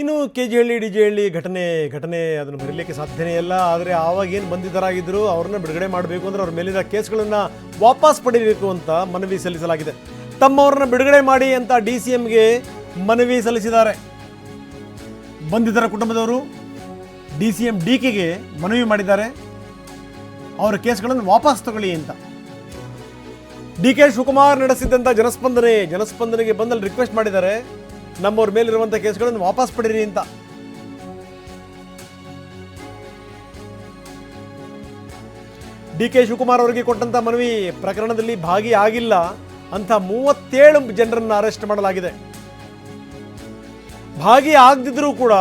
ಇನ್ನು K G Halli D G Halli ಘಟನೆ ಘಟನೆ ಅದನ್ನು ಬರೀಲಿಕ್ಕೆ ಸಾಧ್ಯನೇ ಇಲ್ಲ. ಆದರೆ ಆವಾಗ ಏನು ಬಂಧಿತರಾಗಿದ್ದರು ಅವ್ರನ್ನ ಬಿಡುಗಡೆ ಮಾಡಬೇಕು ಅಂದರೆ ಅವ್ರ ಮೇಲಿನ ಕೇಸ್ಗಳನ್ನು ವಾಪಸ್ ಪಡಿಬೇಕು ಅಂತ ಮನವಿ ಸಲ್ಲಿಸಲಾಗಿದೆ. ತಮ್ಮವ್ರನ್ನ ಬಿಡುಗಡೆ ಮಾಡಿ ಅಂತ ಡಿ ಸಿ ಎಂಗೆ ಮನವಿ ಸಲ್ಲಿಸಿದ್ದಾರೆ. ಬಂಧಿತರ ಕುಟುಂಬದವರು ಡಿ ಸಿ ಎಂ ಡಿ ಕೆಗೆ ಮನವಿ ಮಾಡಿದ್ದಾರೆ. ಅವರ ಕೇಸ್ಗಳನ್ನು ವಾಪಸ್ ತಗೊಳ್ಳಿ ಅಂತ. ಡಿ ಕೆ ಶಿವಕುಮಾರ್ ನಡೆಸಿದ್ದಂಥ ಜನಸ್ಪಂದನೆ, ಜನಸ್ಪಂದನೆಗೆ ಬಂದಲ್ಲಿ ರಿಕ್ವೆಸ್ಟ್ ಮಾಡಿದ್ದಾರೆ. ನಮ್ಮವ್ರ ಮೇಲಿರುವಂಥ ಕೇಸ್ಗಳನ್ನು ವಾಪಸ್ ಪಡೀರಿ ಅಂತ. ಡಿ ಕೆ ಶಿವಕುಮಾರ್ ಅವರಿಗೆ ಕೊಟ್ಟಂತ ಮನವಿ ಪ್ರಕರಣದಲ್ಲಿ ಭಾಗಿಯಾಗಿಲ್ಲ ಅಂತ ಮೂವತ್ತೇಳು ಜನರನ್ನು ಅರೆಸ್ಟ್ ಮಾಡಲಾಗಿದೆ. ಭಾಗಿ ಆಗದಿದ್ರೂ ಕೂಡ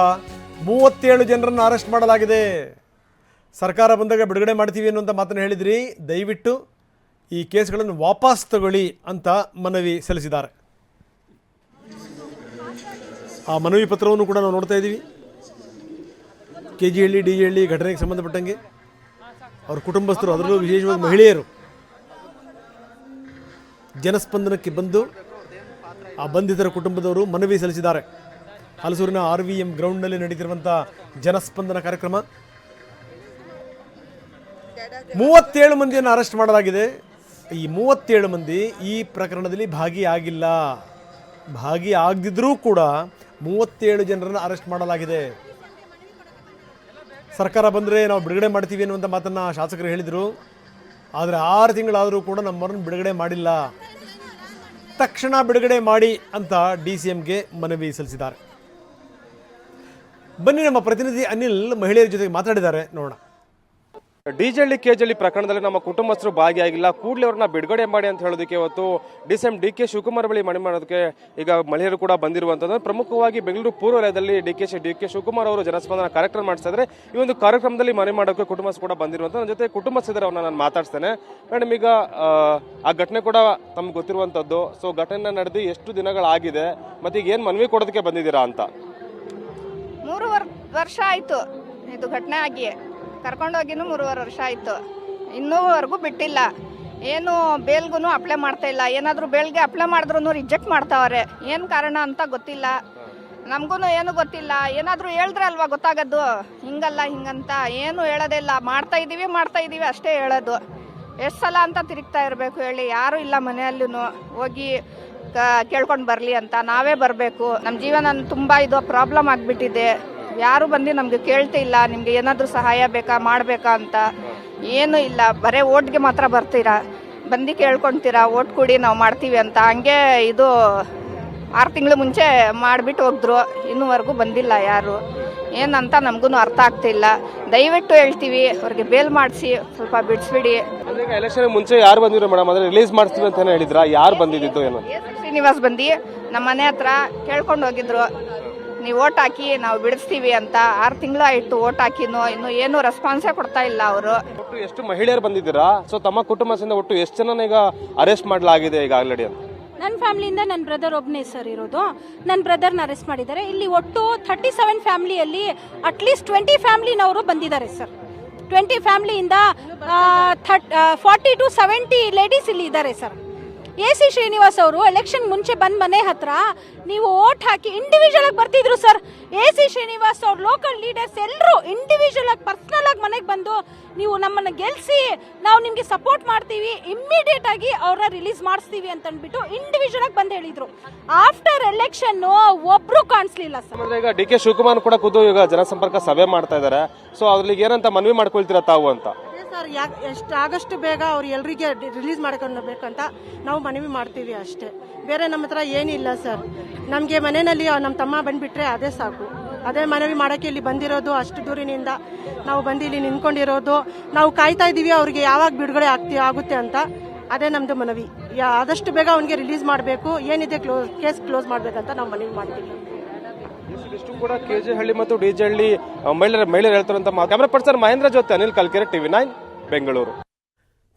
ಮೂವತ್ತೇಳು ಜನರನ್ನು ಅರೆಸ್ಟ್ ಮಾಡಲಾಗಿದೆ. ಸರ್ಕಾರ ಬಂದಾಗ ಬಿಡುಗಡೆ ಮಾಡ್ತೀವಿ ಅನ್ನುವಂಥ ಮಾತನ್ನು ಹೇಳಿದ್ರಿ. ದಯವಿಟ್ಟು ಈ ಕೇಸ್ಗಳನ್ನು ವಾಪಸ್ ತಗೊಳ್ಳಿ ಅಂತ ಮನವಿ ಸಲ್ಲಿಸಿದ್ದಾರೆ. ಆ ಮನವಿ ಪತ್ರವನ್ನು ಕೂಡ ನಾವು ನೋಡ್ತಾ ಇದ್ದೀವಿ. K G Halli D G Halli ಘಟನೆಗೆ ಸಂಬಂಧಪಟ್ಟಂಗೆ ಅವ್ರ ಕುಟುಂಬಸ್ಥರು, ಅದರಲ್ಲೂ ವಿಶೇಷವಾಗಿ ಮಹಿಳೆಯರು ಜನಸ್ಪಂದನಕ್ಕೆ ಬಂದು ಆ ಬಂಧಿತರ ಕುಟುಂಬದವರು ಮನವಿ ಸಲ್ಲಿಸಿದ್ದಾರೆ. ಹಲಸೂರಿನ ಆರ್ ವಿ ಎಂ ಗ್ರೌಂಡ್ನಲ್ಲಿ ನಡೀತಿರುವಂಥ ಜನಸ್ಪಂದನ ಕಾರ್ಯಕ್ರಮ. ಮೂವತ್ತೇಳು ಮಂದಿಯನ್ನು ಅರೆಸ್ಟ್ ಮಾಡಲಾಗಿದೆ. ಈ ಮೂವತ್ತೇಳು ಮಂದಿ ಈ ಪ್ರಕರಣದಲ್ಲಿ ಭಾಗಿಯಾಗಿಲ್ಲ. ಭಾಗಿ ಆಗದಿದ್ರೂ ಕೂಡ ಮೂವತ್ತೇಳು ಜನರನ್ನು ಅರೆಸ್ಟ್ ಮಾಡಲಾಗಿದೆ. ಸರ್ಕಾರ ಬಂದರೆ ನಾವು ಬಿಡುಗಡೆ ಮಾಡ್ತೀವಿ ಅನ್ನುವಂಥ ಮಾತನ್ನು ಶಾಸಕರು ಹೇಳಿದರು. ಆದರೆ ಆರು ತಿಂಗಳಾದರೂ ಕೂಡ ನಮ್ಮವರನ್ನು ಬಿಡುಗಡೆ ಮಾಡಿಲ್ಲ. ತಕ್ಷಣ ಬಿಡುಗಡೆ ಮಾಡಿ ಅಂತ ಡಿ ಸಿ ಎಂಗೆ ಮನವಿ ಸಲ್ಲಿಸಿದ್ದಾರೆ. ಬನ್ನಿ ನಮ್ಮ ಪ್ರತಿನಿಧಿ ಅನಿಲ್ ಮಹಿಳೆಯರ ಜೊತೆಗೆ ಮಾತಾಡಿದ್ದಾರೆ. ನೋಡೋಣ. ಡಿಜೆಳ್ಳಿ ಕೇಜಲ್ಲಿ ಪ್ರಕರಣದಲ್ಲಿ ನಮ್ಮ ಕುಟುಂಬಸ್ಥರು ಭಾಗಿಯಾಗಿಲ್ಲ. ಕೂಡಲೇ ಅವ್ರನ್ನ ಬಿಡುಗಡೆ ಮಾಡಿ ಅಂತ ಹೇಳೋದಕ್ಕೆ ಇವತ್ತು D C M D K Shivakumar ಬಳಿ ಮನೆ ಮಾಡೋದಕ್ಕೆ ಈಗ ಮಹಿಳೆಯರು ಕೂಡ ಬಂದಿರುವಂಥದ್ದು. ಪ್ರಮುಖವಾಗಿ ಬೆಂಗಳೂರು ಪೂರ್ವ ವಲಯದಲ್ಲಿ D K D K Shivakumar ಅವರು ಜನಸ್ಪಂದನ ಕಾರ್ಯಕ್ರಮ ಮಾಡಿಸ್ತಾ ಇದ್ದಾರೆ. ಈ ಒಂದು ಕಾರ್ಯಕ್ರಮದಲ್ಲಿ ಮನೆ ಮಾಡೋಕ್ಕೆ ಕುಟುಂಬಸ್ಥರು ಕೂಡ ಬಂದಿರುವಂಥ ನನ್ನ ಜೊತೆ ಕುಟುಂಬಸ್ಥರು ಅವ್ರನ್ನ ನಾನು ಮಾತಾಡ್ತೇನೆ ಮೇಡಮ್ ಈಗ ಆ, ಆ ಘಟನೆ ಕೂಡ ತಮ್ಗೆ ಗೊತ್ತಿರುವಂಥದ್ದು. ಸೊ ಘಟನೆ ನಡೆದು ಎಷ್ಟು ದಿನಗಳಾಗಿದೆ? ಮತ್ತೆ ಈಗ ಏನು ಮನವಿ ಕೊಡೋದಕ್ಕೆ ಬಂದಿದ್ದೀರಾ ಅಂತ? ಮೂರು ವರ್ಷ ಆಯಿತು. ಇದು ಘಟನೆ ಆಗಿ ಕರ್ಕೊಂಡೋಗಿನೂ ಮೂರುವರೆ ವರ್ಷ ಆಯಿತು. ಇನ್ನೂವರೆಗೂ ಬಿಟ್ಟಿಲ್ಲ. ಏನು ಬೇಲ್ಗೂ ಅಪ್ಲೈ ಮಾಡ್ತಾ ಇಲ್ಲ. ಏನಾದರೂ ಬೇಲ್ಗೆ ಅಪ್ಲೈ ಮಾಡಿದ್ರು ರಿಜೆಕ್ಟ್ ಮಾಡ್ತಾವ್ರೆ. ಏನು ಕಾರಣ ಅಂತ ಗೊತ್ತಿಲ್ಲ. ನಮಗೂ ಏನು ಗೊತ್ತಿಲ್ಲ. ಏನಾದರೂ ಹೇಳಿದ್ರೆ ಅಲ್ವಾ ಗೊತ್ತಾಗೋದು ಹಿಂಗಲ್ಲ, ಹಿಂಗಂತ. ಏನು ಹೇಳೋದೇ ಇಲ್ಲ. ಮಾಡ್ತಾ ಇದ್ದೀವಿ ಮಾಡ್ತಾ ಇದ್ದೀವಿ ಅಷ್ಟೇ ಹೇಳೋದು. ಎಷ್ಟು ಸಲ ಅಂತ ತಿರುಗ್ತಾ ಇರಬೇಕು ಹೇಳಿ. ಯಾರೂ ಇಲ್ಲ ಮನೆಯಲ್ಲೂ ಹೋಗಿ ಕೇಳ್ಕೊಂಡು ಬರಲಿ ಅಂತ. ನಾವೇ ಬರಬೇಕು. ನಮ್ಮ ಜೀವನ ತುಂಬ ಇದು ಪ್ರಾಬ್ಲಮ್ ಆಗಿಬಿಟ್ಟಿದೆ. ಯಾರು ಬಂದು ನಮಗೆ ಕೇಳ್ತಾ ಇಲ್ಲ ನಿಮಗೆ ಏನಾದರೂ ಸಹಾಯ ಬೇಕಾ ಮಾಡಬೇಕಾ ಅಂತ ಏನೂ ಇಲ್ಲ. ಬರೇ ಓಟ್ಗೆ ಮಾತ್ರ ಬರ್ತೀರಾ? ಬಂದು ಕೇಳ್ಕೊಳ್ತೀರಾ ಓಟ್ ಕೊಡಿ ನಾವು ಮಾಡ್ತೀವಿ ಅಂತ. ಹಂಗೆ ಇದು ಆರು ತಿಂಗಳು ಮುಂಚೆ ಮಾಡಿಬಿಟ್ಟು ಹೋದ್ರು ಇನ್ನೂವರೆಗೂ ಬಂದಿಲ್ಲ ಯಾರು. ಏನಂತ ನಮಗೂ ಅರ್ಥ ಆಗ್ತಿಲ್ಲ ದಯವಿಟ್ಟು ಹೇಳ್ತೀವಿ ಅವ್ರಿಗೆ ಬೇಲ್ ಮಾಡಿಸಿ ಸ್ವಲ್ಪ ಬಿಡಿಸ್ಬಿಡಿ. ಎಲೆಕ್ಷನ್ ಮುಂಚೆ ಯಾರು ಬಂದಿದ್ರು ಮೇಡಮ್ ಅಂದ್ರೆ ರಿಲೀಸ್ ಮಾಡಿಸ್ತೀವಿ ಅಂತ ಹೇಳಿದ್ರ? ಯಾರು ಬಂದಿದ್ದು ಏನು? ಶ್ರೀನಿವಾಸ್ ಬಂದು ನಮ್ಮ ಮನೆ ಹತ್ರ ಕೇಳ್ಕೊಂಡು ಹೋಗಿದ್ರು. ನೀವು ಓಟ್ ಹಾಕಿ ನಾವು ಬಿಡಿಸ್ತೀವಿ ಅಂತ ಆರು ತಿಂಗಳು ಆಯಿತು ಓಟ್ ಹಾಕಿನೋ ಇನ್ನು ಏನು ರೆಸ್ಪಾನ್ಸೇ ಕೊಡ್ತಾ ಇಲ್ಲ ಅವರು. ಒಟ್ಟು ಎಷ್ಟು ಮಹಿಳೆಯರು ಬಂದಿದ್ದೀರಾ? ಸೊ ತಮ್ಮ ಕುಟುಂಬದಿಂದ ಒಟ್ಟು ಎಷ್ಟು ಜನ ಈಗ ಅರೆಸ್ಟ್ ಮಾಡಲಾಗಿದೆ ಈಗ ಆಲ್ರೆಡಿ ಅಂತ? ನನ್ನ ಫ್ಯಾಮಿಲಿಯಿಂದ ನನ್ನ ಬ್ರದರ್ ಒಬ್ಬನೇ ಸರ್ ಇರೋದು. ನನ್ನ ಬ್ರದರ್ನ ಅರೆಸ್ಟ್ ಮಾಡಿದ್ದಾರೆ. ಇಲ್ಲಿ ಒಟ್ಟು ಥರ್ಟಿ ಸೆವೆನ್ ಫ್ಯಾಮಿಲಿಯಲ್ಲಿ ಅಟ್ಲೀಸ್ಟ್ ಟ್ವೆಂಟಿ ಫ್ಯಾಮಿಲಿನವರು ಬಂದಿದ್ದಾರೆ sir twenty ಫ್ಯಾಮಿಲಿಯಿಂದ thirty forty to seventy ladies ಇಲ್ಲಿ ಇದ್ದಾರೆ ಸರ್ ಎ ಸಿ ಶ್ರೀನಿವಾಸ್ ಅವರು ಎಲೆಕ್ಷನ್ ಮುಂಚೆ ಬಂದ್ ಮನೆ ಹತ್ರ ನೀವು ಓಟ್ ಹಾಕಿ ಇಂಡಿವಿಜುವಲ್ ಆಗಿ ಬರ್ತಿದ್ರು ಸರ್. ಎ ಸಿ ಶ್ರೀನಿವಾಸ್ ಅವ್ರ ಲೋಕಲ್ ಲೀಡರ್ಸ್ ಎಲ್ಲರೂ ಇಂಡಿವಿಜುವಲ್ ಆಗಿ ಪರ್ಸನಲ್ ಆಗಿ ಮನೆಗೆ ಬಂದು ನೀವು ನಮ್ಮನ್ನ ಗೆಲ್ಸಿ ನಾವು ನಿಮ್ಗೆ ಸಪೋರ್ಟ್ ಮಾಡ್ತೀವಿ ಇಮ್ಮಿಡಿಯೇಟ್ ಆಗಿ ಅವ್ರನ್ನ ರಿಲೀಸ್ ಮಾಡಿಸ್ತೀವಿ ಅಂತ ಅಂದ್ಬಿಟ್ಟು ಇಂಡಿವಿಜುವಲ್ ಆಗಿ ಬಂದು ಹೇಳಿದ್ರು. ಆಫ್ಟರ್ ಎಲೆಕ್ಷನ್ ಒಬ್ರು ಕಾಣಿಸ್ಲಿಲ್ಲ ಸರ್. ಈಗ ಡಿ ಕೆ ಶಿವಕುಮಾರ್ ಕೂಡ ಖುದ್ದು ಈಗ ಜನಸಂಪರ್ಕ ಸಭೆ ಮಾಡ್ತಾ ಇದ್ದಾರೆ ಸೊ ಅದ್ರಲ್ಲಿ ಏನಂತ ಮನವಿ ಮಾಡ್ಕೊಳ್ತೀರಾ ತಾವು ಅಂತ? ಸರ್ ಯಾಕೆ ಎಷ್ಟು ಆಗಷ್ಟು ಬೇಗ ಅವ್ರು ಎಲ್ರಿಗೆ ರಿಲೀಸ್ ಮಾಡ್ಕೊಂಡ್ಬೇಕಂತ ನಾವು ಮನವಿ ಮಾಡ್ತೀವಿ ಅಷ್ಟೇ. ಬೇರೆ ನಮ್ಮ ಹತ್ರ ಏನಿಲ್ಲ ಸರ್. ನಮಗೆ ಮನೆಯಲ್ಲಿ ನಮ್ಮ ತಮ್ಮ ಬಂದುಬಿಟ್ರೆ ಅದೇ ಸಾಕು. ಅದೇ ಮನವಿ ಮಾಡೋಕ್ಕೆ ಇಲ್ಲಿ ಬಂದಿರೋದು, ಅಷ್ಟು ದೂರಿನಿಂದ ನಾವು ಬಂದು ಇಲ್ಲಿ ನಿಂತ್ಕೊಂಡಿರೋದು. ನಾವು ಕಾಯ್ತಾ ಇದ್ದೀವಿ ಅವ್ರಿಗೆ ಯಾವಾಗ ಬಿಡುಗಡೆ ಆಗ್ತಿ ಆಗುತ್ತೆ ಅಂತ. ಅದೇ ನಮ್ಮದು ಮನವಿ. ಯಾ ಆದಷ್ಟು ಬೇಗ ಅವನಿಗೆ ರಿಲೀಸ್ ಮಾಡಬೇಕು. ಏನಿದೆ ಕ್ಲೋಸ್ ಕೇಸ್ ಕ್ಲೋಸ್ ಮಾಡಬೇಕಂತ ನಾವು ಮನವಿ ಮಾಡ್ತೀವಿ. ಇಷ್ಟು ಕೂಡ ಕೆಜೆ ಹಳ್ಳಿ ಮತ್ತು ಡಿಜೆ ಹಳ್ಳಿ ಮಹಿಳೆಯರು ಮಹಿಳೆಯರು ಹೇಳ್ತಾರಂತ ಕ್ಯಾಮ್ರಾ ಪರ್ಸನ್ ಮಹೇಂದ್ರ ಜೊತೆ ಅನಿಲ್ ಕಲ್ಕೆರೆ, ಟಿವಿ ನೈನ್. ಬೆಂಗಳೂರು.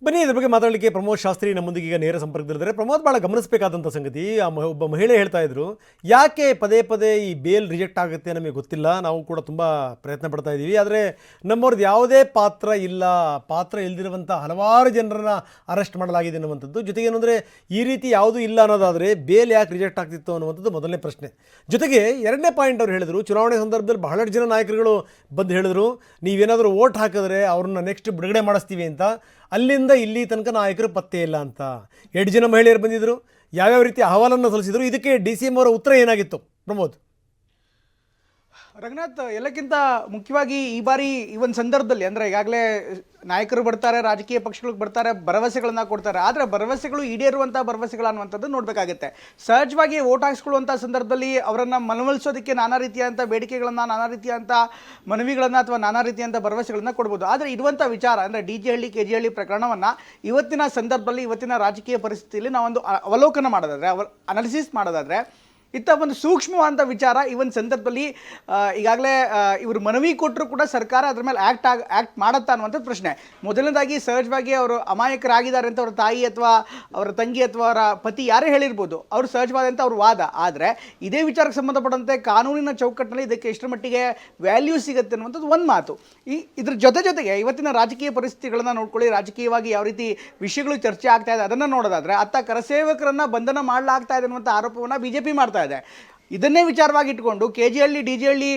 ಬನ್ನಿ, ಇದ್ರ ಬಗ್ಗೆ ಮಾತಾಡಲಿಕ್ಕೆ ಪ್ರಮೋದ್ ಶಾಸ್ತ್ರಿ ನಮ್ಮೊಂದಿಗೆ ಈಗ ನೇರ ಸಂಪರ್ಕದಲ್ಲಿದ್ದಾರೆ. ಪ್ರಮೋದ್ ಭಾಳ ಗಮನಿಸಬೇಕಾದಂಥ ಸಂಗತಿ, ಆ ಒಬ್ಬ ಮಹಿಳೆ ಹೇಳ್ತಾ ಇದ್ರು, ಯಾಕೆ ಪದೇ ಪದೇ ಈ ಬೇಲ್ ರಿಜೆಕ್ಟ್ ಆಗುತ್ತೆ ನಮಗೆ ಗೊತ್ತಿಲ್ಲ, ನಾವು ಕೂಡ ತುಂಬ ಪ್ರಯತ್ನ ಪಡ್ತಾ ಇದ್ದೀವಿ ಆದರೆ ನಮ್ಮವ್ರದ್ದು ಯಾವುದೇ ಪಾತ್ರ ಇಲ್ಲ, ಪಾತ್ರ ಇಲ್ಲದಿರುವಂಥ ಹಲವಾರು ಜನರನ್ನ ಅರೆಸ್ಟ್ ಮಾಡಲಾಗಿದೆ ಅನ್ನುವಂಥದ್ದು. ಜೊತೆಗೆ ಏನಂದರೆ, ಈ ರೀತಿ ಯಾವುದೂ ಇಲ್ಲ ಅನ್ನೋದಾದರೆ ಬೇಲ್ ಯಾಕೆ ರಿಜೆಕ್ಟ್ ಆಗ್ತಿತ್ತು ಅನ್ನುವಂಥದ್ದು ಮೊದಲನೇ ಪ್ರಶ್ನೆ. ಜೊತೆಗೆ ಎರಡನೇ ಪಾಯಿಂಟ್ ಅವ್ರು ಹೇಳಿದರು, ಚುನಾವಣೆ ಸಂದರ್ಭದಲ್ಲಿ ಬಹಳಷ್ಟು ಜನ ನಾಯಕರುಗಳು ಬಂದು ಹೇಳಿದರು, ನೀವೇನಾದರೂ ಓಟ್ ಹಾಕಿದ್ರೆ ಅವ್ರನ್ನ ನೆಕ್ಸ್ಟ್ ಬಿಡುಗಡೆ ಮಾಡಿಸ್ತೀವಿ ಅಂತ. ಅಲ್ಲಿಂದ ಇಲ್ಲಿ ತನಕ ನಾಯಕರು ಪತ್ತೆ ಇಲ್ಲ ಅಂತ. ಎರಡು ಜನ ಮಹಿಳೆಯರು ಬಂದಿದ್ದರು ಯಾವ್ಯಾವ ರೀತಿ ಅಹವಾಲನ್ನು ಸಲ್ಲಿಸಿದರು. ಇದಕ್ಕೆ ಡಿ ಸಿ ಎಂ ಅವರ ಉತ್ತರ ಏನಾಗಿತ್ತು? ಪ್ರಮೋದ್. ರಂಗನಾಥ್, ಎಲ್ಲಕ್ಕಿಂತ ಮುಖ್ಯವಾಗಿ ಈ ಬಾರಿ ಈ ಒಂದು ಸಂದರ್ಭದಲ್ಲಿ, ಅಂದರೆ ಈಗಾಗಲೇ ನಾಯಕರು ಬರ್ತಾರೆ, ರಾಜಕೀಯ ಪಕ್ಷಗಳಿಗೆ ಬರ್ತಾರೆ, ಭರವಸೆಗಳನ್ನ ಕೊಡ್ತಾರೆ. ಆದರೆ ಭರವಸೆಗಳು ಈಡೇರುವಂಥ ಭರವಸೆಗಳು ಅನ್ನುವಂಥದ್ದು ನೋಡಬೇಕಾಗುತ್ತೆ. ಸಹಜವಾಗಿ ಓಟ್ ಹಾಕ್ಸ್ಕೊಳ್ಳುವಂಥ ಸಂದರ್ಭದಲ್ಲಿ ಅವರನ್ನು ಮನವೊಲಿಸೋದಕ್ಕೆ ನಾನಾ ರೀತಿಯಾದಂಥ ಬೇಡಿಕೆಗಳನ್ನು, ನಾನಾ ರೀತಿಯಾದಂಥ ಮನವಿಗಳನ್ನು ಅಥವಾ ನಾನಾ ರೀತಿಯಾದಂಥ ಭರವಸೆಗಳನ್ನು ಕೊಡ್ಬೋದು. ಆದರೆ ಇರುವಂಥ ವಿಚಾರ, ಅಂದರೆ D G Halli K G Halli ಪ್ರಕರಣವನ್ನು ಇವತ್ತಿನ ಸಂದರ್ಭದಲ್ಲಿ, ಇವತ್ತಿನ ರಾಜಕೀಯ ಪರಿಸ್ಥಿತಿಯಲ್ಲಿ ನಾವೊಂದು ಅವಲೋಕನ ಮಾಡೋದಾದ್ರೆ, ಅವ ಅನಾಲಿಸಿಸ್ ಮಾಡೋದಾದರೆ ಇತ್ತ ಒಂದು ಸೂಕ್ಷ್ಮವಾದಂಥ ವಿಚಾರ ಈ ಒಂದು ಸಂದರ್ಭದಲ್ಲಿ ಈಗಾಗಲೇ ಇವರು ಮನವಿ ಕೊಟ್ಟರು ಕೂಡ ಸರ್ಕಾರ ಅದ್ರ ಮೇಲೆ ಆ್ಯಕ್ಟ್ ಆಗ ಆ್ಯಕ್ಟ್ ಮಾಡುತ್ತಾ ಅನ್ನುವಂಥದ್ದು ಪ್ರಶ್ನೆ. ಮೊದಲನೇದಾಗಿ ಸಹಜವಾಗಿ ಅವರು ಅಮಾಯಕರಾಗಿದ್ದಾರೆ ಅಂತ ಅವ್ರ ತಾಯಿ ಅಥವಾ ಅವರ ತಂಗಿ ಅಥವಾ ಅವರ ಪತಿ ಯಾರೇ ಹೇಳಿರ್ಬೋದು, ಅವರು ಸಹಜವಾದಂಥ ಅವ್ರ ವಾದ. ಆದರೆ ಇದೇ ವಿಚಾರಕ್ಕೆ ಸಂಬಂಧಪಟ್ಟಂತೆ ಕಾನೂನಿನ ಚೌಕಟ್ಟಿನಲ್ಲಿ ಇದಕ್ಕೆ ಎಷ್ಟರ ಮಟ್ಟಿಗೆ ವ್ಯಾಲ್ಯೂ ಸಿಗುತ್ತೆ ಅನ್ನುವಂಥದ್ದು ಒಂದು ಮಾತು. ಈ, ಇದ್ರ ಜೊತೆ ಜೊತೆಗೆ ಇವತ್ತಿನ ರಾಜಕೀಯ ಪರಿಸ್ಥಿತಿಗಳನ್ನು ನೋಡ್ಕೊಳ್ಳಿ, ರಾಜಕೀಯವಾಗಿ ಯಾವ ರೀತಿ ವಿಷಯಗಳು ಚರ್ಚೆ ಆಗ್ತಾ ಇದೆ, ಅದನ್ನು ನೋಡೋದಾದ್ರೆ ಅತ್ತ ಕರಸೇವಕರನ್ನು ಬಂಧನ ಮಾಡಲಾಗ್ತಾ ಇದೆ ಅನ್ನುವಂಥ ಆರೋಪವನ್ನು ಬಿಜೆಪಿ ಮಾಡ್ತಾ ಇದೆ ಇದನ್ನೇ ವಿಚಾರವಾಗಿ ಇಟ್ಕೊಂಡು K G Halli D G Halli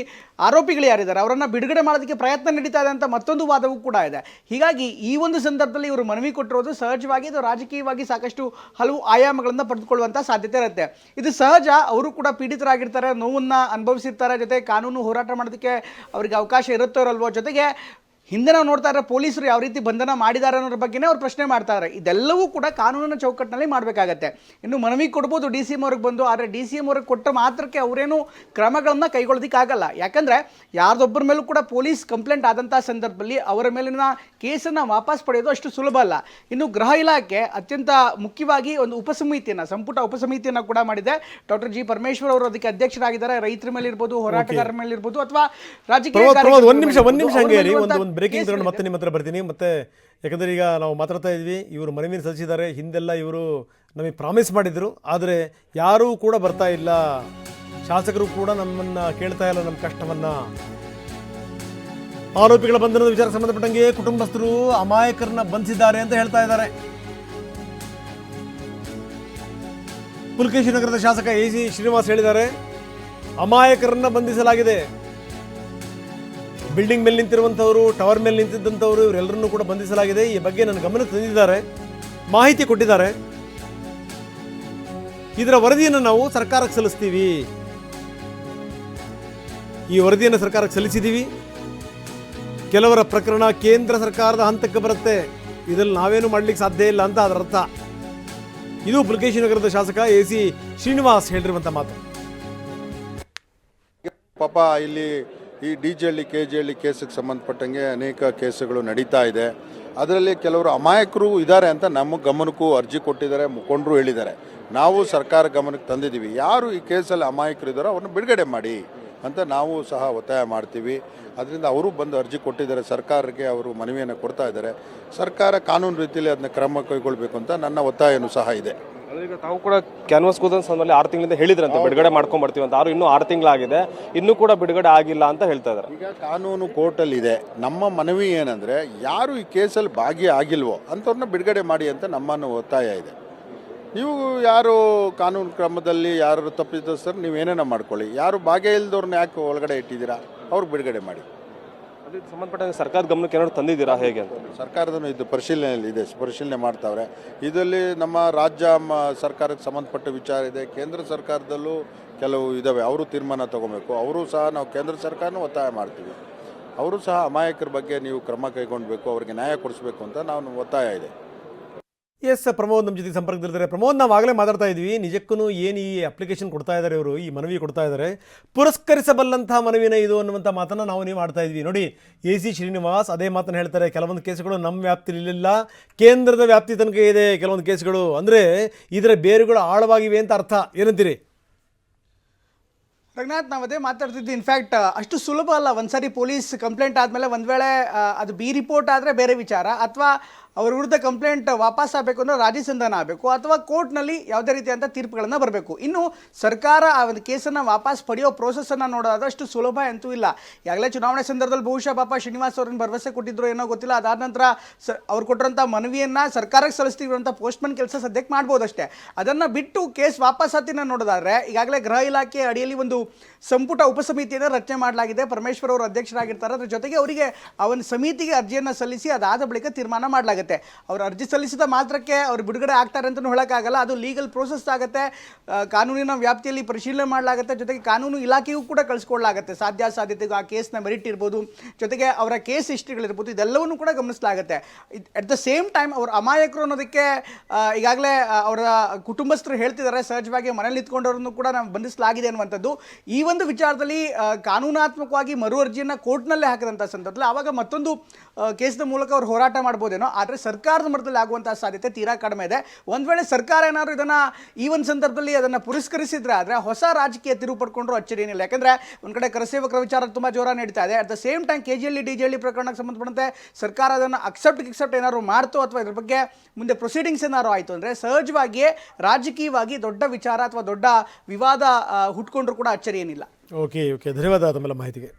ಆರೋಪಿಗಳು ಯಾರಿದ್ದಾರೆ, ಅವರನ್ನು ಬಿಡುಗಡೆ ಮಾಡೋದಕ್ಕೆ ಪ್ರಯತ್ನ ನಡೀತಾ ಇದೆ ಅಂತ ಮತ್ತೊಂದು ವಾದವೂ ಕೂಡ ಇದೆ. ಹೀಗಾಗಿ ಈ ಒಂದು ಸಂದರ್ಭದಲ್ಲಿ ಇವರು ಮನವಿ ಕೊಟ್ಟಿರೋದು ಸಹಜವಾಗಿ ಇದು ರಾಜಕೀಯವಾಗಿ ಸಾಕಷ್ಟು ಹಲವು ಆಯಾಮಗಳನ್ನು ಪಡೆದುಕೊಳ್ಳುವಂಥ ಸಾಧ್ಯತೆ ಇರುತ್ತೆ. ಇದು ಸಹಜ, ಅವರು ಕೂಡ ಪೀಡಿತರಾಗಿರ್ತಾರೆ, ನೋವನ್ನು ಅನುಭವಿಸಿರ್ತಾರೆ, ಜೊತೆ ಕಾನೂನು ಹೋರಾಟ ಮಾಡೋದಕ್ಕೆ ಅವರಿಗೆ ಅವಕಾಶ ಇರುತ್ತೋ ಇರಲ್ವೋ ಜೊತೆಗೆ ಹಿಂದೆ ನಾವು ನೋಡ್ತಾ ಇರೋ ಪೊಲೀಸರು ಯಾವ ರೀತಿ ಬಂಧನ ಮಾಡಿದ್ದಾರೆ ಅನ್ನೋದ್ರ ಬಗ್ಗೆನೇ ಅವ್ರು ಪ್ರಶ್ನೆ ಮಾಡ್ತಾ ಇದ್ದಾರೆ ಇದೆಲ್ಲವೂ ಕೂಡ ಕಾನೂನಿನ ಚೌಕಟ್ಟಿನಲ್ಲಿ ಮಾಡಬೇಕಾಗತ್ತೆ. ಇನ್ನು ಮನವಿ ಕೊಡ್ಬೋದು ಡಿ ಸಿ ಎಂ ಅವ್ರಿಗೆ ಬಂದು ಆದರೆ ಡಿ ಸಿ ಎಂ ಅವ್ರಿಗೆ ಕೊಟ್ಟ ಮಾತ್ರಕ್ಕೆ ಅವರೇನು ಕ್ರಮಗಳನ್ನು ಕೈಗೊಳ್ಳೋದಕ್ಕಾಗಲ್ಲ. ಯಾಕಂದರೆ ಯಾರ್ದೊಬ್ಬರ ಮೇಲೂ ಕೂಡ ಪೊಲೀಸ್ ಕಂಪ್ಲೇಂಟ್ ಆದಂಥ ಸಂದರ್ಭದಲ್ಲಿ ಅವರ ಮೇಲಿನ ಕೇಸನ್ನು ವಾಪಸ್ ಪಡೆಯೋದು ಅಷ್ಟು ಸುಲಭ ಅಲ್ಲ. ಇನ್ನು ಗೃಹ ಇಲಾಖೆ ಅತ್ಯಂತ ಮುಖ್ಯವಾಗಿ ಒಂದು ಉಪಸಮಿತಿಯನ್ನು ಸಂಪುಟ ಉಪಸಮಿತಿಯನ್ನು ಕೂಡ ಮಾಡಿದೆ. ಡಾಕ್ಟರ್ ಜಿ ಪರಮೇಶ್ವರ್ ಅವರು ಅದಕ್ಕೆ ಅಧ್ಯಕ್ಷರಾಗಿದ್ದಾರೆ. ರೈತರ ಮೇಲಿರ್ಬೋದು ಹೋರಾಟಗಾರರ ಮೇಲೆ ಇರ್ಬೋದು ಅಥವಾ ರಾಜಕೀಯ ಬ್ರೇಕಿಂಗ್ ತಗೊಂಡು ಮತ್ತೆ. ನಿಮ್ಮ ಹತ್ರ ಬರ್ತೀನಿ. ಮತ್ತೆ ಯಾಕಂದರೆ ಈಗ ನಾವು ಮಾತಾಡ್ತಾ ಇದ್ವಿ ಇವರು ಮನವಿನ ಸಲ್ಲಿಸಿದ್ದಾರೆ. ಹಿಂದೆಲ್ಲ ಇವರು ನಮಗೆ ಪ್ರಾಮಿಸ್ ಮಾಡಿದ್ರು. ಆದರೆ ಯಾರೂ ಕೂಡ ಬರ್ತಾ ಇಲ್ಲ. ಶಾಸಕರು ಕೂಡ ನಮ್ಮನ್ನ ಕೇಳ್ತಾ ಇಲ್ಲ ನಮ್ಮ ಕಷ್ಟವನ್ನ. ಆರೋಪಿಗಳ ಬಂಧನದ ವಿಚಾರ ಸಂಬಂಧಪಟ್ಟಂಗೆ ಕುಟುಂಬಸ್ಥರು ಅಮಾಯಕರನ್ನ ಬಂಧಿಸಿದ್ದಾರೆ ಅಂತ ಹೇಳ್ತಾ ಇದ್ದಾರೆ. ಪುಲಕೇಶಿ ನಗರದ ಶಾಸಕ ಎ ಸಿ ಶ್ರೀನಿವಾಸ್ ಹೇಳಿದ್ದಾರೆ ಅಮಾಯಕರನ್ನ ಬಂಧಿಸಲಾಗಿದೆ. ಬಿಲ್ಡಿಂಗ್ ಮೇಲೆ ನಿಂತಿರುವಂಥವರು ಟವರ್ ಮೇಲೆ ನಿಂತಿದ್ದಂಥವರು, ಇವರೆಲ್ಲರನ್ನೂ ಕೂಡ ಬಂಧಿಸಲಾಗಿದೆ. ಈ ಬಗ್ಗೆ ನನ್ನ ಗಮನ ತಂದಿದ್ದಾರೆ, ಮಾಹಿತಿ ಕೊಟ್ಟಿದ್ದಾರೆ. ಇದರ ವರದಿಯನ್ನು ನಾವು ಸರ್ಕಾರಕ್ಕೆ ಸಲ್ಲಿಸ್ತೀವಿ. ಈ ವರದಿಯನ್ನು ಸರ್ಕಾರಕ್ಕೆ ಸಲ್ಲಿಸಿದ್ದೀವಿ ಕೆಲವರ ಪ್ರಕರಣ ಕೇಂದ್ರ ಸರ್ಕಾರದ ಹಂತಕ್ಕೆ ಬರುತ್ತೆ. ಇದರಲ್ಲಿ ನಾವೇನು ಮಾಡ್ಲಿಕ್ಕೆ ಸಾಧ್ಯ ಇಲ್ಲ ಅಂತ ಅದರ ಅರ್ಥ. ಇದು ಪುಲಕೇಶಿ ನಗರದ ಶಾಸಕ ಎ ಸಿ ಶ್ರೀನಿವಾಸ್ ಹೇಳಿರುವಂಥ ಮಾತು. ಪಾಪ ಇಲ್ಲಿ ಈ D G Halli, K G Halli ಕೇಸಿಗೆ ಸಂಬಂಧಪಟ್ಟಂಗೆ ಅನೇಕ ಕೇಸುಗಳು ನಡೀತಾ ಇದೆ. ಅದರಲ್ಲಿ ಕೆಲವರು ಅಮಾಯಕರು ಇದ್ದಾರೆ ಅಂತ ನಮ್ಮ ಗಮನಕ್ಕೂ ಅರ್ಜಿ ಕೊಟ್ಟಿದ್ದಾರೆ, ಮುಖಂಡರು ಹೇಳಿದ್ದಾರೆ. ನಾವು ಸರ್ಕಾರ ಗಮನಕ್ಕೆ ತಂದಿದ್ದೀವಿ. ಯಾರು ಈ ಕೇಸಲ್ಲಿ ಅಮಾಯಕರು ಇದ್ದಾರೋ ಅವ್ರನ್ನ ಬಿಡುಗಡೆ ಮಾಡಿ ಅಂತ ನಾವು ಸಹ ಒತ್ತಾಯ ಮಾಡ್ತೀವಿ. ಅದರಿಂದ ಅವರು ಬಂದು ಅರ್ಜಿ ಕೊಟ್ಟಿದ್ದಾರೆ. ಸರ್ಕಾರಕ್ಕೆ ಅವರು ಮನವಿಯನ್ನು ಕೊಡ್ತಾ ಇದ್ದಾರೆ. ಸರ್ಕಾರ ಕಾನೂನು ರೀತಿಯಲ್ಲಿ ಅದನ್ನ ಕ್ರಮ ಕೈಗೊಳ್ಬೇಕು ಅಂತ ನನ್ನ ಒತ್ತಾಯನೂ ಸಹ ಇದೆ. ಈಗ ತಾವು ಕೂಡ ಕ್ಯಾನ್ವಾಸ್ ಕೂದನ್ ಸಂದರ್ಭದಲ್ಲಿ ಆರು ತಿಂಗಳಿಂದ ಹೇಳಿದ್ರಂತೆ ಬಿಡುಗಡೆ ಮಾಡ್ಕೊಂಡ್ ಬರ್ತೀವಿ ಅಂತ. ಆರು ಇನ್ನೂ ಆರು ತಿಂಗಳಾಗಿದೆ. ಇನ್ನೂ ಕೂಡ ಬಿಡುಗಡೆ ಆಗಿಲ್ಲ ಅಂತ ಹೇಳ್ತಾ ಇದ್ದಾರೆ. ಈಗ ಕಾನೂನು ಕೋರ್ಟಲ್ಲಿ ಇದೆ. ನಮ್ಮ ಮನವಿ ಏನಂದ್ರೆ ಯಾರು ಈ ಕೇಸಲ್ಲಿ ಭಾಗಿಯಾಗಿಲ್ವೋ ಅಂಥವ್ರನ್ನ ಬಿಡುಗಡೆ ಮಾಡಿ ಅಂತ ನಮ್ಮನ್ನು ಒತ್ತಾಯ ಇದೆ. ನೀವು ಯಾರು ಕಾನೂನು ಕ್ರಮದಲ್ಲಿ ಯಾರು ತಪ್ಪಿತಸ್ಥರು ನೀವು ಏನೇನೋ ಮಾಡ್ಕೊಳ್ಳಿ? ಯಾರು ಭಾಗ್ಯ ಇಲ್ದವ್ರನ್ನ ಯಾಕೆ ಒಳಗಡೆ ಇಟ್ಟಿದ್ದೀರಾ? ಅವ್ರಿಗೆ ಬಿಡುಗಡೆ ಮಾಡಿ. ಸಂಬಂಧಪಟ್ಟ ಸರ್ಕಾರದ ಗಮನಕ್ಕೆ ಏನಾದ್ರು ತಂದಿದ್ದೀರಾ, ಹೇಗೆ ಅಂತ? ಸರ್ಕಾರದ ಇದು ಪರಿಶೀಲನೆಯಲ್ಲಿ ಇದೆ, ಪರಿಶೀಲನೆ ಮಾಡ್ತಾವ್ರೆ. ಇದರಲ್ಲಿ ನಮ್ಮ ರಾಜ್ಯ ಸರ್ಕಾರಕ್ಕೆ ಸಂಬಂಧಪಟ್ಟ ವಿಚಾರ ಇದೆ. ಕೇಂದ್ರ ಸರ್ಕಾರದಲ್ಲೂ ಕೆಲವು ಇದಾವೆ. ಅವರು ತೀರ್ಮಾನ ತಗೋಬೇಕು. ಅವರು ಸಹ ನಾವು ಕೇಂದ್ರ ಸರ್ಕಾರನೂ ಒತ್ತಾಯ ಮಾಡ್ತೀವಿ. ಅವರು ಸಹ ಅಮಾಯಕರ ಬಗ್ಗೆ ನೀವು ಕ್ರಮ ಕೈಗೊಳ್ಬೇಕು ಅವರಿಗೆ ನ್ಯಾಯ ಕೊಡಿಸ್ಬೇಕು ಅಂತ ನಾವು ಒತ್ತಾಯ ಇದೆ. ಎಸ್ ಪ್ರಮೋದ್ ನಮ್ಮ ಜೊತೆ ಸಂಪರ್ಕದಲ್ಲಿದ್ದಾರೆ. ಪ್ರಮೋದ್, ನಾವು ಆಗಲೇ ಮಾತಾಡ್ತಾ ಇದ್ವಿ. ನಿಜಕ್ಕೂ ಏನು ಈ ಅಪ್ಲಿಕೇಶನ್ ಕೊಡ್ತಾ ಇದ್ದಾರೆ ಇವರು, ಈ ಮನವಿ ಕೊಡ್ತಾ ಇದ್ದಾರೆ ಪುರಸ್ಕರಿಸಬಲ್ಲಂಥ ಮನವಿನ ಇದು ಅನ್ನುವಂಥ ಮಾತನ್ನು ನಾವು ನೀವು ಮಾಡ್ತಾ ಇದ್ವಿ. ನೋಡಿ, ಎ ಸಿ ಶ್ರೀನಿವಾಸ್ ಅದೇ ಮಾತನ್ನು ಹೇಳ್ತಾರೆ. ಕೆಲವೊಂದು ಕೇಸುಗಳು ನಮ್ಮ ವ್ಯಾಪ್ತಿಲಿಲ್ಲ ಕೇಂದ್ರದ ವ್ಯಾಪ್ತಿ ತನಕ ಇದೆ ಕೆಲವೊಂದು ಕೇಸುಗಳು. ಅಂದರೆ, ಇದರ ಬೇರುಗಳು ಆಳವಾಗಿವೆ ಅಂತ ಅರ್ಥ. ಏನಂತೀರಿ? ರಘುನಾಥ್ ನಾವು ಅದೇ ಮಾತಾಡ್ತಿದ್ವಿ. ಇನ್ಫ್ಯಾಕ್ಟ್ ಅಷ್ಟು ಸುಲಭ ಅಲ್ಲ. ಒಂದ್ಸರಿ ಪೊಲೀಸ್ ಕಂಪ್ಲೇಂಟ್ ಆದಮೇಲೆ ಒಂದು ವೇಳೆ ಅದು ಬಿ ರಿಪೋರ್ಟ್ ಆದರೆ ಬೇರೆ ವಿಚಾರ. ಅಥವಾ ಅವ್ರ ವಿರುದ್ಧ ಕಂಪ್ಲೇಂಟ್ ವಾಪಸ್ ಆಗಬೇಕು ಅಂದರೆ ರಾಜಿ ಸಂಧಾನ ಆಗಬೇಕು ಅಥವಾ ಕೋರ್ಟ್ನಲ್ಲಿ ಯಾವುದೇ ರೀತಿಯಾದಂಥ ತೀರ್ಪುಗಳನ್ನು ಬರಬೇಕು. ಇನ್ನು ಸರ್ಕಾರ ಆ ಒಂದು ಕೇಸನ್ನು ವಾಪಸ್ ಪಡೆಯೋ ಪ್ರೋಸೆಸ್ಸನ್ನು ನೋಡೋದಾದ್ರೆ ಅಷ್ಟು ಸುಲಭ ಅಂತೂ ಇಲ್ಲ. ಈಗಾಗಲೇ ಚುನಾವಣೆ ಸಂದರ್ಭದಲ್ಲಿ ಬಹುಶಃ ಪಾಪ ಶ್ರೀನಿವಾಸ್ ಅವ್ರನ್ನ ಭರವಸೆ ಕೊಟ್ಟಿದ್ರು ಏನೋ ಗೊತ್ತಿಲ್ಲ. ಅದಾದ ನಂತರ ಸ ಅವ್ರು ಕೊಟ್ಟಿರೋಂಥ ಮನವಿಯನ್ನು ಸರ್ಕಾರಕ್ಕೆ ಸಲ್ಲಿಸ್ತಿರುವಂಥ ಪೋಸ್ಟ್ಮನ್ ಕೆಲಸ ಸದ್ಯಕ್ಕೆ ಮಾಡ್ಬೋದಷ್ಟೇ ಅದನ್ನು ಬಿಟ್ಟು ಕೇಸ್ ವಾಪಸ್ ಆತಿನ ನೋಡೋದಾದ್ರೆ ಈಗಾಗಲೇ ಗೃಹ ಇಲಾಖೆ ಅಡಿಯಲ್ಲಿ ಒಂದು ಸಂಪುಟ ಉಪಸಮಿತಿಯನ್ನು ರಚನೆ ಮಾಡಲಾಗಿದೆ. ಪರಮೇಶ್ವರ್ ಅವರು ಅಧ್ಯಕ್ಷರಾಗಿರ್ತಾರೆ. ಅದರ ಜೊತೆಗೆ ಅವರಿಗೆ ಆ ಒಂದು ಸಮಿತಿಗೆ ಅರ್ಜಿಯನ್ನು ಸಲ್ಲಿಸಿ ಅದಾದ ಬಳಿಕ ತೀರ್ಮಾನ ಮಾಡಲಾಗುತ್ತೆ. ಅವರು ಅರ್ಜಿ ಸಲ್ಲಿಸಿದ ಮಾತ್ರಕ್ಕೆ ಅವ್ರು ಬಿಡುಗಡೆ ಆಗ್ತಾರೆ ಅಂತಲೂ ಹೇಳೋಕ್ಕಾಗಲ್ಲ. ಅದು ಲೀಗಲ್ ಪ್ರೋಸೆಸ್ ಆಗುತ್ತೆ. ಕಾನೂನಿನ ವ್ಯಾಪ್ತಿಯಲ್ಲಿ ಪರಿಶೀಲನೆ ಮಾಡಲಾಗುತ್ತೆ. ಜೊತೆಗೆ ಕಾನೂನು ಇಲಾಖೆಗೂ ಕೂಡ ಕಳಿಸ್ಕೊಡ್ಲಾಗುತ್ತೆ ಸಾಧ್ಯ ಸಾಧ್ಯತೆಗೂ ಆ ಕೇಸ್ನ ಮೆರಿಟ್ ಇರ್ಬೋದು ಜೊತೆಗೆ ಅವರ ಕೇಸ್ ಹಿಸ್ಟ್ರಿಗಳಿರ್ಬೋದು ಇದೆಲ್ಲವನ್ನೂ ಕೂಡ ಗಮನಿಸಲಾಗುತ್ತೆ. ಅಟ್ ದ ಸೇಮ್ ಟೈಮ್ ಅವರು ಅಮಾಯಕರು ಅನ್ನೋದಕ್ಕೆ ಈಗಾಗಲೇ ಅವರ ಕುಟುಂಬಸ್ಥರು ಹೇಳ್ತಿದ್ದಾರೆ. ಸಹಜವಾಗಿ ಮನೇಲಿ ನಿಂತ್ಕೊಂಡವ್ರನ್ನು ಕೂಡ ನಾವು ಬಂಧಿಸಲಾಗಿದೆ ಅನ್ನುವಂಥದ್ದು. ಈ ಒಂದು ವಿಚಾರದಲ್ಲಿ ಕಾನೂನಾತ್ಮಕವಾಗಿ ಮರು ಅರ್ಜಿಯನ್ನು ಕೋರ್ಟ್ನಲ್ಲೇ ಹಾಕಿದಂಥ ಸಂದರ್ಭದಲ್ಲಿ ಆವಾಗ ಮತ್ತೊಂದು ಆ, ಕೇಸ್ನ ಮೂಲಕ ಅವ್ರು ಹೋರಾಟ ಮಾಡ್ಬೋದೇನೋ ಆದರೆ ಸರ್ಕಾರದ ಮಟ್ಟದಲ್ಲಿ ಆಗುವಂತಹ ಸಾಧ್ಯತೆ ತೀರಾ ಕಡಿಮೆ ಇದೆ. ಒಂದು ವೇಳೆ ಸರ್ಕಾರ ಏನಾದರೂ ಇದನ್ನು ಈ ಒಂದು ಸಂದರ್ಭದಲ್ಲಿ ಅದನ್ನು ಪುರಸ್ಕರಿಸಿದ್ರೆ ಆದರೆ ಹೊಸ ರಾಜಕೀಯ ತಿರುವು ಪಡ್ಕೊಂಡ್ರು ಅಚ್ಚರಿ ಏನಿಲ್ಲ. ಯಾಕಂದರೆ ಒಂದು ಕಡೆ ಕರಸೇವಕರ ವಿಚಾರ ತುಂಬ ಜೋರ ನಡೀತಾ ಇದೆ. At the same time K G L D G L ಪ್ರಕರಣಕ್ಕೆ ಸಂಬಂಧಪಟ್ಟಂತೆ ಸರ್ಕಾರ ಅದನ್ನು ಅಕ್ಸೆಪ್ಟ್, ಗಿಕ್ಸೆಪ್ಟ್ ಏನಾದ್ರು ಮಾಡ್ತು ಅಥವಾ ಇದ್ರ ಬಗ್ಗೆ ಮುಂದೆ ಪ್ರೊಸೀಡಿಂಗ್ಸ್ ಏನಾದ್ರು ಆಯಿತು ಅಂದರೆ ಸಹಜವಾಗಿಯೇ ರಾಜಕೀಯವಾಗಿ ದೊಡ್ಡ ವಿಚಾರ ಅಥವಾ ದೊಡ್ಡ ವಿವಾದ ಹುಟ್ಕೊಂಡ್ರು ಕೂಡ ಅಚ್ಚರಿ ಏನಿಲ್ಲ. ಓಕೆ ಓಕೆ ಧನ್ಯವಾದ ತಮ್ಮೆಲ್ಲ ಮಾಹಿತಿಗೆ.